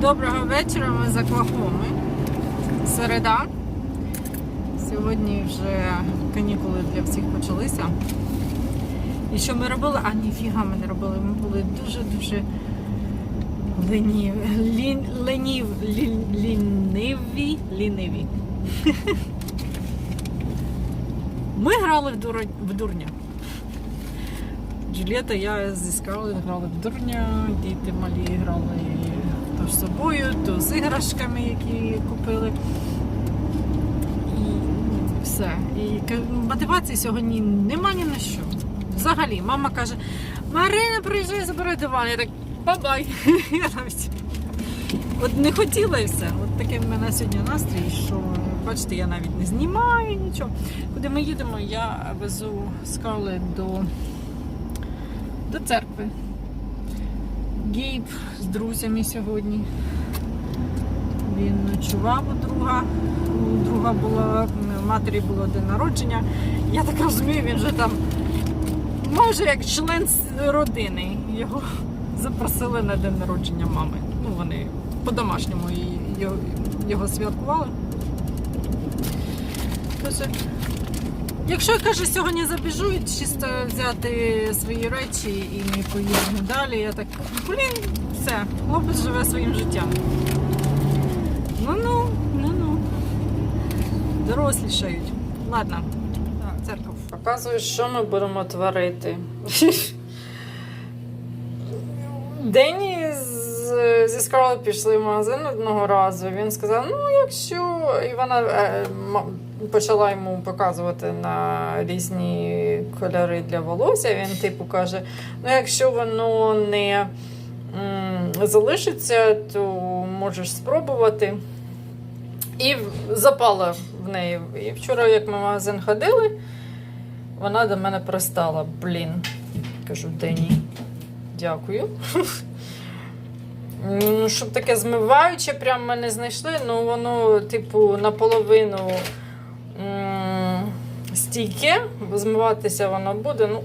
Доброго вечора, ми за Клахоми. Середа. Сьогодні вже канікули для всіх почалися. І що ми робили? А ніфіга ми не робили. Ми були дуже-дуже ленів, лін, ленів, лін, ліниві, ліниві. Ми грали в, дур... в дурня. Джулієта, я зі Скарлет грали в дурня, діти малі грали з собою, то з іграшками, які купили. І все. І мотивації сьогодні нема ні на що. Взагалі, мама каже: Марина, приїжджай, забирай диван. Я так, бабай. Я навіть От не хотіла і все. От такий в мене сьогодні настрій, що бачите, я навіть не знімаю нічого. Куди ми їдемо, я везу Скарлет до, до церкви. Гейб з друзями сьогодні. Він ночував у друга. У друга було, у матері було день народження. Я так розумію, він вже там майже як член родини. Його запросили на день народження мами. Ну, вони по-домашньому його, святкували. Якщо я каже, сьогодні забіжу, чисто взяти свої речі і поїдемо далі, я так, блін, все, хлопець живе своїм життям. Ну-ну, ну-ну. Дорослішають. Ладно. Так, церков. Показую, що ми будемо творити. Дені зі Скарлет пішли в магазин одного разу. Він сказав: ну, якщо. І вона е, почала йому показувати на різні кольори для волосся. Він, типу, каже: ну, якщо воно не залишиться, то можеш спробувати. І запала в неї. І вчора, як ми в магазин ходили, вона до мене пристала. Блін. Кажу, Дені, дякую. Ну, щоб таке змиваюче, прям ми не знайшли, ну воно, типу, наполовину стійке, змиватися воно буде. Ну,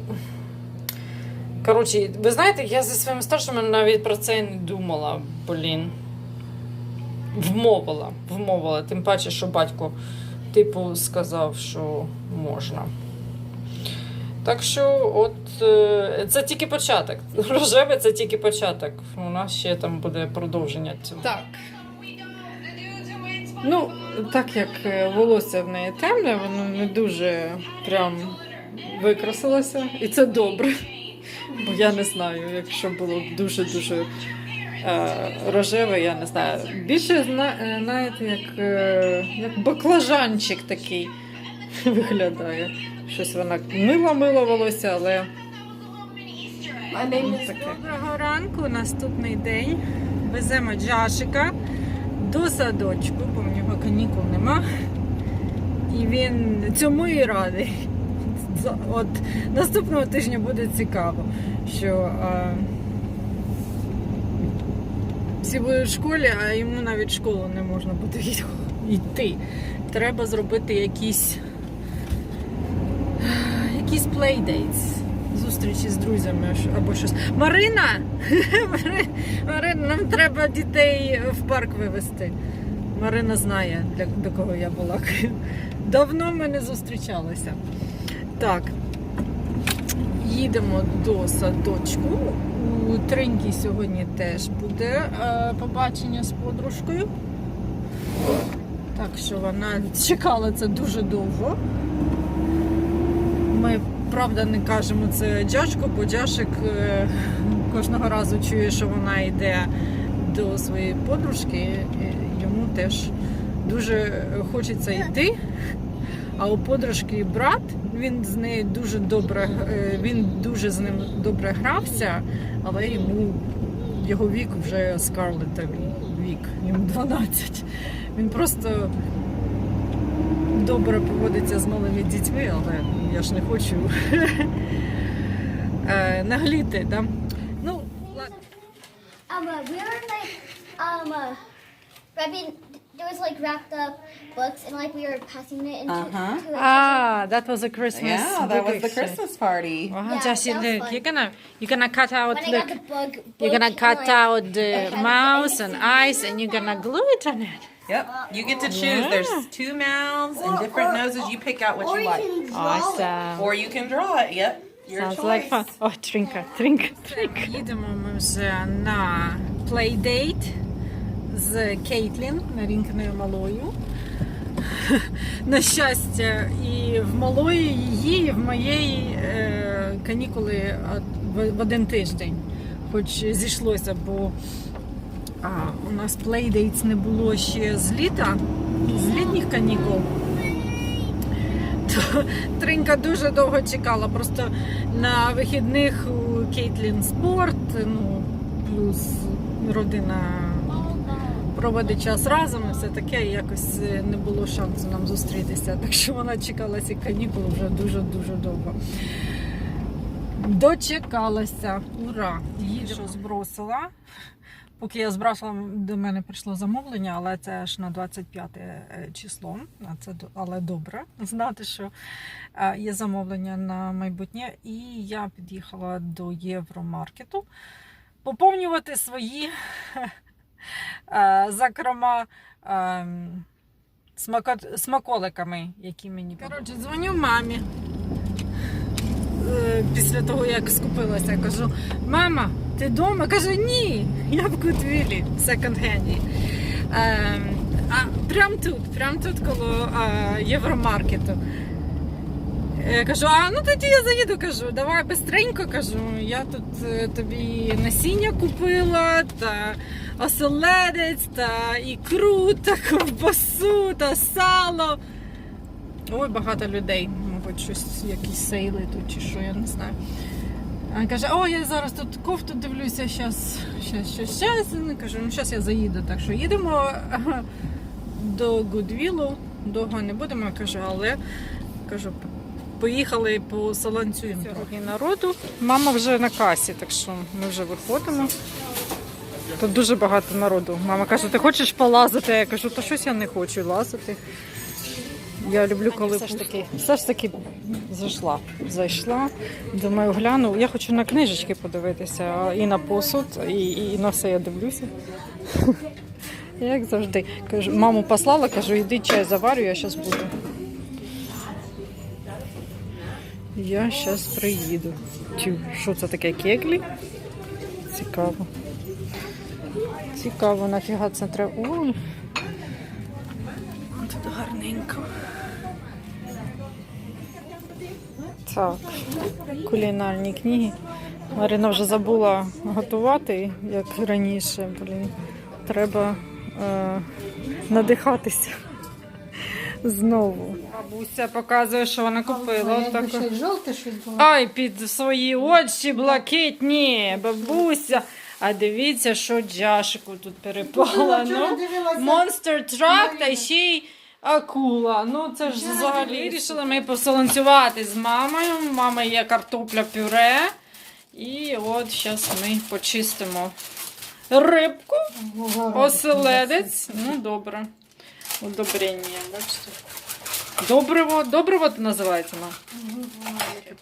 коротше, ви знаєте, я зі своїми старшими навіть про це і не думала, блін. Вмовила, вмовила. Тим паче, що батько, типу, сказав, що можна. Так що, от е, це тільки початок. Рожеве це тільки початок. У нас ще там буде продовження цього. Так. Ну, так як е, волосся в неї темне, воно не дуже прям викрасилося. І це добре. Бо я не знаю, якщо було б дуже-дуже е, рожеве, я не знаю. Більше е, знаєте, як, е, як баклажанчик такий виглядає. Щось вона мила-мила волосся, але. Доброго ранку, наступний день. Веземо Джашика до садочку, бо в нього канікул нема. І він цьому і радий. От наступного тижня буде цікаво, що а, всі будуть в школі, а йому навіть в школу не можна буде йти. Треба зробити якісь якісь playdates, зустрічі з друзями або щось. Марина! Марина, нам треба дітей в парк вивезти. Марина знає, для, до кого я балакаю. Давно ми не зустрічалися. Так. Їдемо до садочку. У Триньки сьогодні теж буде е, побачення з подружкою. Так що вона чекала це дуже довго. Ми правда не кажемо це Джашку, бо Джашик е, кожного разу чує, що вона йде до своєї подружки, йому теж дуже хочеться йти. А у подружки брат, він з нею дуже добре, е, він дуже з ним добре грався, але йому його вік вже Скарлетовий вік, йому 12. Він просто добре поводиться з малими дітьми, але я ж не хочу е, нагліти. Да? Ну, ладно. Um, uh, we were like, um, uh, I mean, there was like wrapped up books and like we were passing it into Uh-huh. to, like, Ah, that was a Christmas Yeah, that was the book exchange. Christmas party. Wow, Yeah, Jesse, that was look, fun. you're gonna you're gonna cut out when I look. got the bug, You're book gonna and, cut like, out the I had mouse the- and eyes, and you're gonna glue it on it. Yep. You get to choose. Yeah. There's two mouths and Or- different or- noses. You pick out what Or you you like. can draw it. Awesome. Or you can draw it. Yep. Your Sounds choice. like fun. О, тринка, тринка, тринка. Їдемо ми вже на плейдейт з Кейтлін, Марінкиною малою. На щастя, і в малої її, і в моєї е, канікули а, в, в один тиждень. Хоч зійшлося, бо а, у нас плейдейтс не було ще з літа, з літніх канікул. То Тринка дуже довго чекала. Просто на вихідних у Кейтлін спорт, ну, плюс родина проводить час разом і все таке, і якось е, не було шансу нам зустрітися. Так що вона чекала ці канікули вже дуже-дуже довго. Дочекалася. Ура! Що збросила. Поки я збрасила, до мене прийшло замовлення, але це аж на 25 е, число. Це але добре знати, що е, є замовлення на майбутнє. І я під'їхала до Євромаркету поповнювати свої е, закрома ем, смако- смаколиками, які мені Коротше, дзвоню мамі. Після того, як скупилася, я кажу: мама, ти вдома? Каже, ні, я в Гудвілі, в секонд-хенді. Ем, а прям тут, прям тут коло е, Євромаркету. Я кажу, а ну тоді я заїду, кажу, давай бистренько кажу. Я тут е, тобі насіння купила, та оселедець, та ікру, та ковбасу, та сало. Ой, багато людей, мабуть, щось, якісь сейли тут чи що, я не знаю. А він каже, о, я зараз тут кофту дивлюся, щас, щас, щас, щас. Кажу, ну зараз я заїду. Так що їдемо до Гудвілу, довго не будемо, кажу, але кажу, поїхали по салонцю трохи народу. Мама вже на касі, так що ми вже виходимо. Тут дуже багато народу. Мама каже, ти хочеш полазити? Я кажу, та щось я не хочу лазити. Я люблю, коли все ж таки, все ж таки зайшла. Зайшла. Думаю, гляну. Я хочу на книжечки подивитися, і на посуд, і, і на все я дивлюся. Як завжди. Кажу, маму послала, кажу, іди чай заварю, я зараз буду. Я зараз приїду. Тю, що це таке кеглі? Цікаво. Цікаво, нафіга це треба. Ой. Тут гарненько. Так, кулінарні книги. Марина вже забула готувати, як раніше. Блін, треба е, надихатися знову. Бабуся показує, що вона купила. Отаку. жовте щось було. Ай, під свої очі блакитні, бабуся. А дивіться, що Джашику тут перепала. вчора Ну. Монстр трак та ще й акула. Ну це ж взагалі рішили ми посолонцювати з мамою. У Мами є картопля пюре. І от зараз ми почистимо рибку, оселедець. Ну, добре. Удобрення, бачите. Добриво, добриво це називається мам?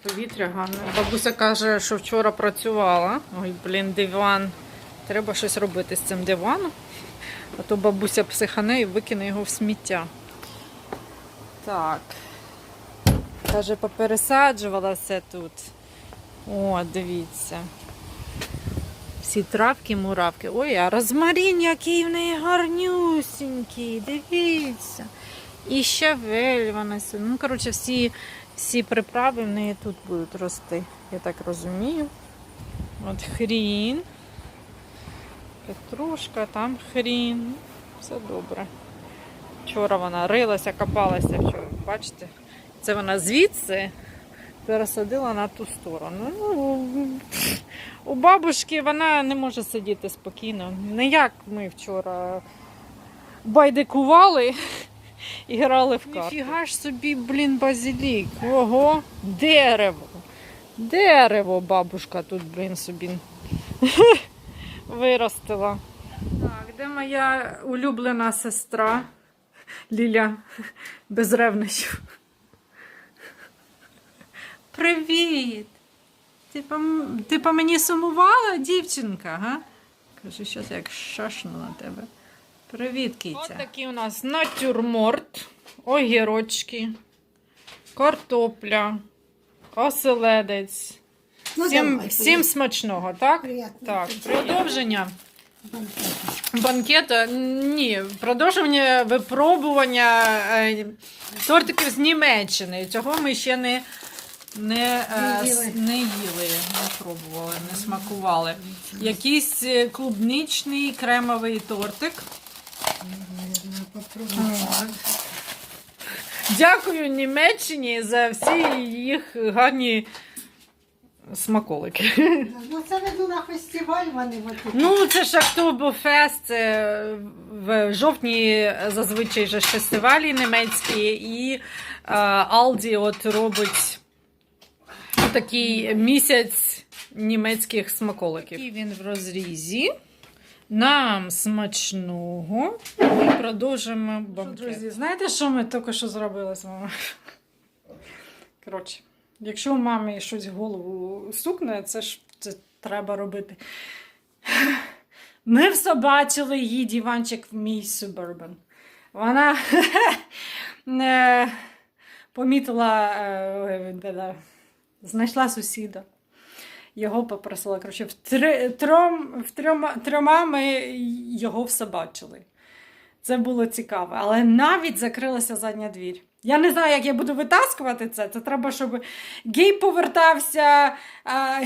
Повітря гарне. Бабуся каже, що вчора працювала. Ой, блін, диван. Треба щось робити з цим диваном. А то бабуся психане і викине його в сміття. Так. Каже, попересаджувала все тут. О, дивіться. Всі травки, муравки. Ой, а розмарин, який в неї гарнюсінький. Дивіться. І щавель вона сюди. Ну, коротше, всі, всі приправи в неї тут будуть рости. Я так розумію. От хрін. Петрушка, там хрін. Все добре. Вчора вона рилася, копалася вчора. Бачите? Це вона звідси пересадила на ту сторону. Ну, у бабушки вона не може сидіти спокійно. Не як ми вчора байдикували і грали в карти. Ніфіга ж собі, блін, базилік. Ого, дерево. Дерево бабушка тут, блін, собі виростила. Так, Де моя улюблена сестра Ліля без ревнощів. Привіт! Ти по, ти по мені сумувала, дівчинка, га? Кажу, щось як шашну на тебе. Привіт, киця. Ось такий у нас натюрморт, огірочки, картопля, оселедець. Ну, всім, давай, всім смачного, так? Приятно. Так, продовження. Банкета ні, продовження випробування е, тортиків з Німеччини. Цього ми ще не, не, е, Не с- їли. не їли, не пробували, не смакували. Якийсь е, клубничний кремовий тортик. Дякую Німеччині за всі їх гарні смаколики. Ну це веду на фестиваль, вони от такі. Ну, це ж Октоберфест, це в жовтні зазвичай же ж фестивалі німецькі, і е, Алді от робить такий місяць німецьких смаколиків. І він в розрізі. Нам смачного. Ми продовжимо банкет. Друзі, знаєте, що ми тільки що зробили з вами? Коротше, якщо мамі щось в голову стукне, це ж це треба робити. Ми все бачили її диванчик в мій Suburban. Вона не помітила, е, знайшла сусіда. Його попросила. Коротше, в трьом, в трьома, трьома ми його все бачили. Це було цікаво. Але навіть закрилася задня двір. Я не знаю, як я буду витаскувати це. Це треба, щоб гей повертався. А...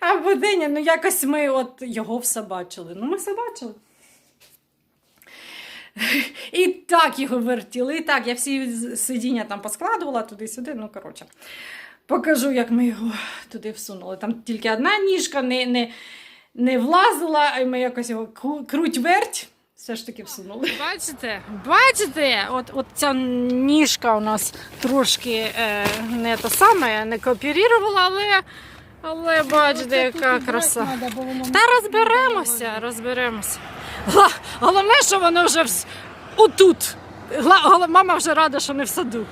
Або Деня, ну якось ми от його все бачили. Ну, ми все бачили. І так його вертіли, і так, я всі сидіння там поскладувала туди-сюди. Ну, коротше, покажу, як ми його туди всунули. Там тільки одна ніжка не, не, не влазила, а ми якось його круть-верть. Все ж таки всунули. Бачите? Бачите? От, от ця ніжка у нас трошки е, не те саме, не кооперувала, але, але бачите, яка краса. Та розберемося, розберемося. Головне, що воно вже вс- отут. Гла- Мама вже рада, що не в саду.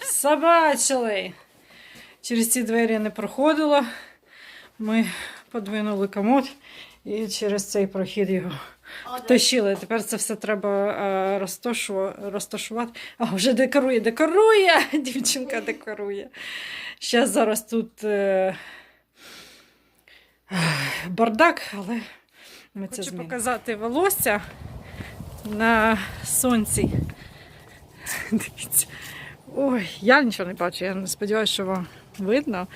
Все бачили. Через ці двері не проходило. Ми подвинули комод і через цей прохід його втащили. Тепер це все треба е, розташувати. А, вже декорує, декорує! Дівчинка декорує. Ще зараз тут. Е... бардак, але ми це Хочу показати волосся на сонці. Дивіться. Ой, я нічого не бачу, я не сподіваюся, що вам видно.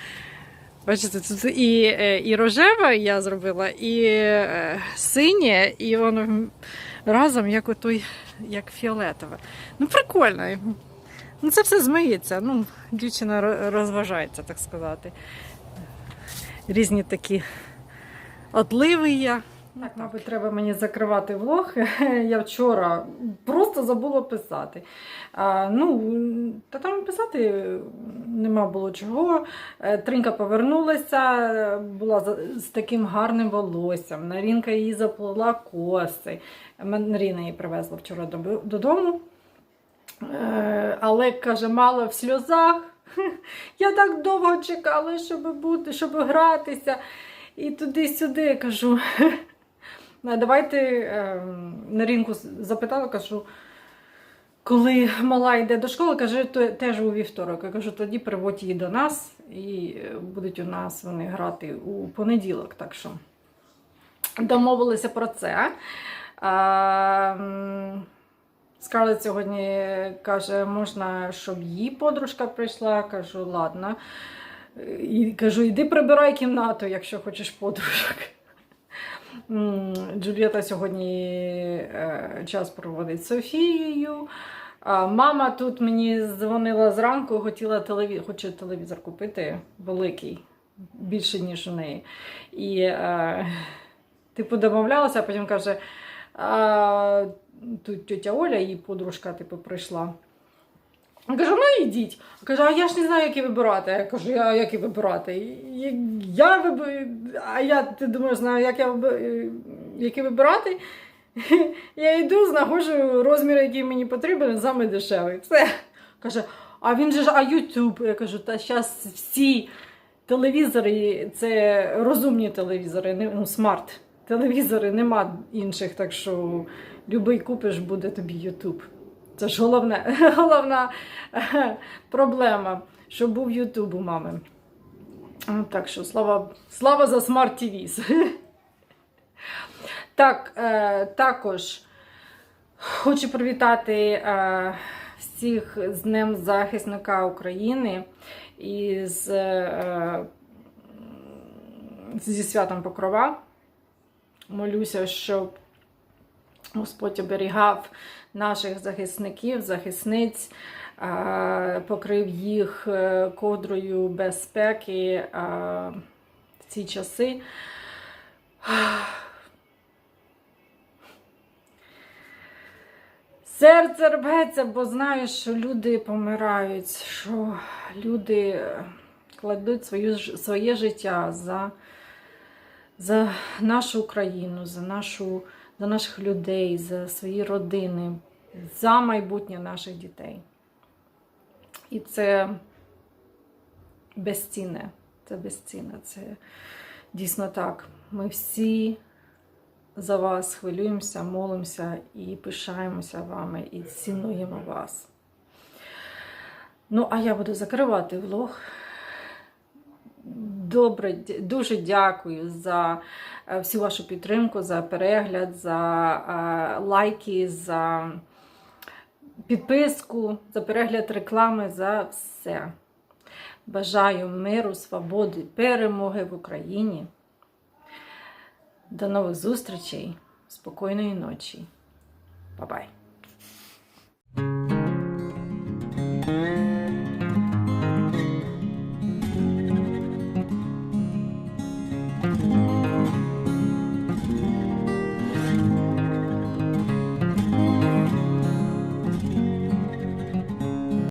Бачите, тут і, е, і рожеве я зробила, і е, синє, і воно разом як отой, як фіолетове. Ну, прикольно. Ну, це все змиється. Ну, дівчина розважається, так сказати. Різні такі отливи є. Так, мабуть, треба мені закривати влог. Я вчора просто забула писати. А, ну, та там писати нема було чого. Е, Тринка повернулася, була з таким гарним волоссям. Нарінка її заплела коси. Наріна її привезла вчора додому. Е, Але каже, мало в сльозах. Я так довго чекала, щоб бути, щоб гратися. І туди-сюди кажу. «Ну, Давайте е, на ринку запитала, кажу, коли мала йде до школи, каже, то теж у вівторок. Я кажу, тоді приводь її до нас і е, будуть у нас вони грати у понеділок. Так що домовилися про це. Скарлет сьогодні каже, можна, щоб її подружка прийшла. Кажу, ладно. І кажу, іди прибирай кімнату, якщо хочеш подружок. Джульєта сьогодні е, час проводить з Софією. Мама тут мені дзвонила зранку, хотіла телевізор, хоче телевізор купити великий, більше, ніж у неї. І е, типу домовлялася, а потім каже, а, тут тетя Оля, її подружка, типу, прийшла. Я кажу, ну йдіть. Каже, а я ж не знаю, які вибирати. Я кажу, як і вибирати. Я, виб... А я, ти думаєш, знаю, як я виб... які вибирати. Я йду, знаходжу розмір, який мені потрібен, саме дешевий. Все. Каже, а він же ж, а YouTube? Я кажу, та зараз всі телевізори, це розумні телевізори, не, ну, смарт телевізори, нема інших, так що любий купиш, буде тобі YouTube. Це ж головне, головна проблема, щоб був YouTube у мами. Так що слава, слава за смарт TVs. Так, е, також хочу привітати е, всіх з Днем захисника України і з, е, зі святом Покрова. Молюся, щоб Господь оберігав наших захисників, захисниць, покрив їх е, ковдрою безпеки в ці часи. Серце рветься, бо знаю, що люди помирають, що люди кладуть свою, своє життя за, за нашу Україну, за, нашу, за наших людей, за свої родини, за майбутнє наших дітей. І це безцінне. Це безцінне. Це дійсно так. Ми всі за вас хвилюємося, молимося і пишаємося вами, і цінуємо вас. Ну, а я буду закривати влог. Добре, дуже дякую за е, всю вашу підтримку, за перегляд, за е, лайки, за підписку, за перегляд реклами, за все. Бажаю миру, свободи, перемоги в Україні. До нових зустрічей. Спокійної ночі. Па-бай.